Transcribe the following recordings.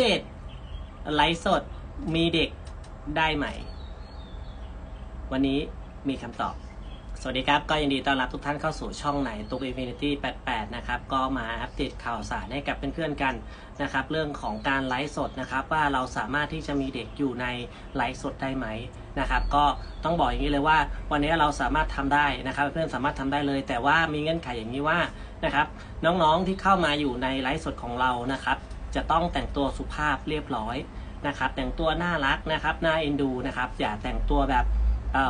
เดตไลฟ์สดมีเด็กได้ไหม วันนี้มีคำตอบ สวัสดีครับ ก็ยินดีต้อนรับทุกท่านเข้าสู่ช่องไหนตุ๊ก Infinity 88 นะครับ ก็มาอัปเดตข่าวสารให้กับเพื่อนๆกันนะครับ เรื่องของการไลฟ์สดนะครับ ว่าเราสามารถที่จะมีเด็กอยู่ในไลฟ์สดได้ไหมนะครับ ก็ต้องบอกอย่างนี้เลยว่า วันนี้เราสามารถทำได้นะครับ เพื่อนสามารถทำได้เลย แต่ว่ามีเงื่อนไขอย่างนี้ว่านะครับ น้องๆที่เข้ามาอยู่ในไลฟ์สดของเรานะครับ จะต้องแต่งตัวสุภาพเรียบร้อยนะครับ แต่งตัวน่ารักนะครับน่าเอ็นดูนะครับ อย่าแต่งตัวแบบ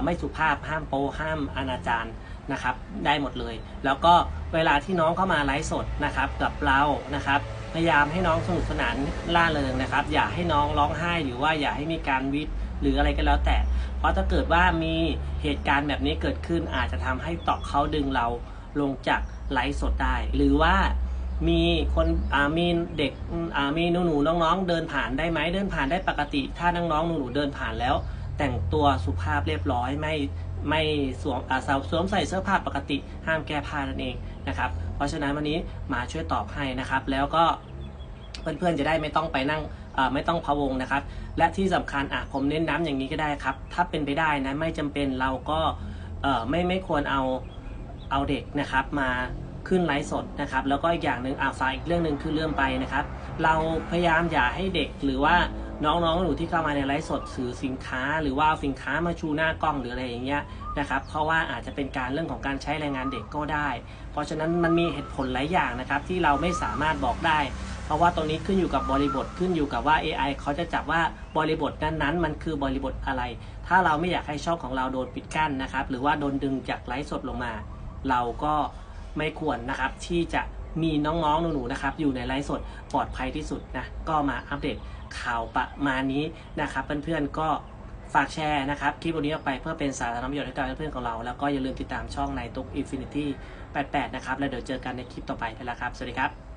ไม่สุภาพห้ามโปห้ามอนาจารนะครับ ได้หมดเลย แล้วก็เวลาที่น้องเข้ามาไลฟ์สดนะครับ กับเรานะครับพยายามให้น้องสนุกสนานล่าเริงนะครับ อย่าให้น้องร้องไห้หรือว่าอย่าให้มีการวิทย์หรืออะไรก็แล้วแต่ เพราะถ้าเกิดว่ามีเหตุการณ์แบบนี้เกิดขึ้นอาจจะทำให้ตอกเขาดึงเราลงจากไลฟ์สดได้ หรือว่า มีคนอ่ามีเด็กอ่ามีหนูหนูๆน้องๆ เดินผ่านได้ไหมเดินผ่านได้ปกติ ถ้าน้องๆหนูหนูๆเดินผ่านแล้ว แต่งตัวสุภาพเรียบร้อยไม่ไม่สวมอ่าสวมสวมใส่เสื้อผ้าปกติ ห้ามแก้ผ้านั่นเองนะครับ เพราะฉะนั้นวันนี้มาช่วยตอบให้นะครับ แล้วก็เพื่อนๆจะได้ไม่ต้องไปนั่งไม่ต้องพะวงนะครับ และที่สำคัญอะผมเน้นน้ำอย่างนี้ก็ได้ครับ ถ้าเป็นไปได้นะไม่จำเป็นเราก็ไม่ไม่ควรเอาเอาเด็กนะครับมา ขึ้นไลฟ์สดนะครับ แล้วก็อีกอย่างหนึ่งอ่าฝากอีกเรื่องหนึ่งคือเรื่องไปนะครับ เราพยายามอย่าให้เด็กหรือว่าน้องๆหนูที่เข้ามาในไลฟ์สดสื่อสินค้า หรือว่าเอาสินค้ามาชูหน้ากล้องหรืออะไรอย่างเงี้ยนะครับเพราะว่าอาจจะเป็นการเรื่องของการใช้แรงงานเด็กก็ได้ เพราะฉะนั้นมันมีเหตุผลหลายอย่างนะครับที่เราไม่สามารถบอกได้ เพราะว่าตรงนี้ขึ้นอยู่กับบริบทขึ้นอยู่กับว่า AI เขาจะจับว่าบริบทนั้นๆ มันคือบริบทอะไร ถ้าเราไม่อยากให้ช่องของเราโดนปิดกั้นนะครับหรือว่าโดนดึงจากไลฟ์สดลงมา เราก็ ไม่ควรนะครับที่จะมีน้องๆหนูๆนะครับอยู่ในไลฟ์สดปลอดภัยที่สุดนะก็มาอัปเดตข่าวประมาณนี้นะครับเพื่อนๆก็ฝากแชร์นะครับคลิปวันนี้ออกไปเพื่อเป็นสาธารณประโยชน์ให้กับเพื่อนๆของเรา แล้วก็อย่าลืมติดตามช่องในตุก Infinity 88 นะครับ แล้วเดี๋ยวเจอกันในคลิปต่อไปแล้วครับ สวัสดีครับ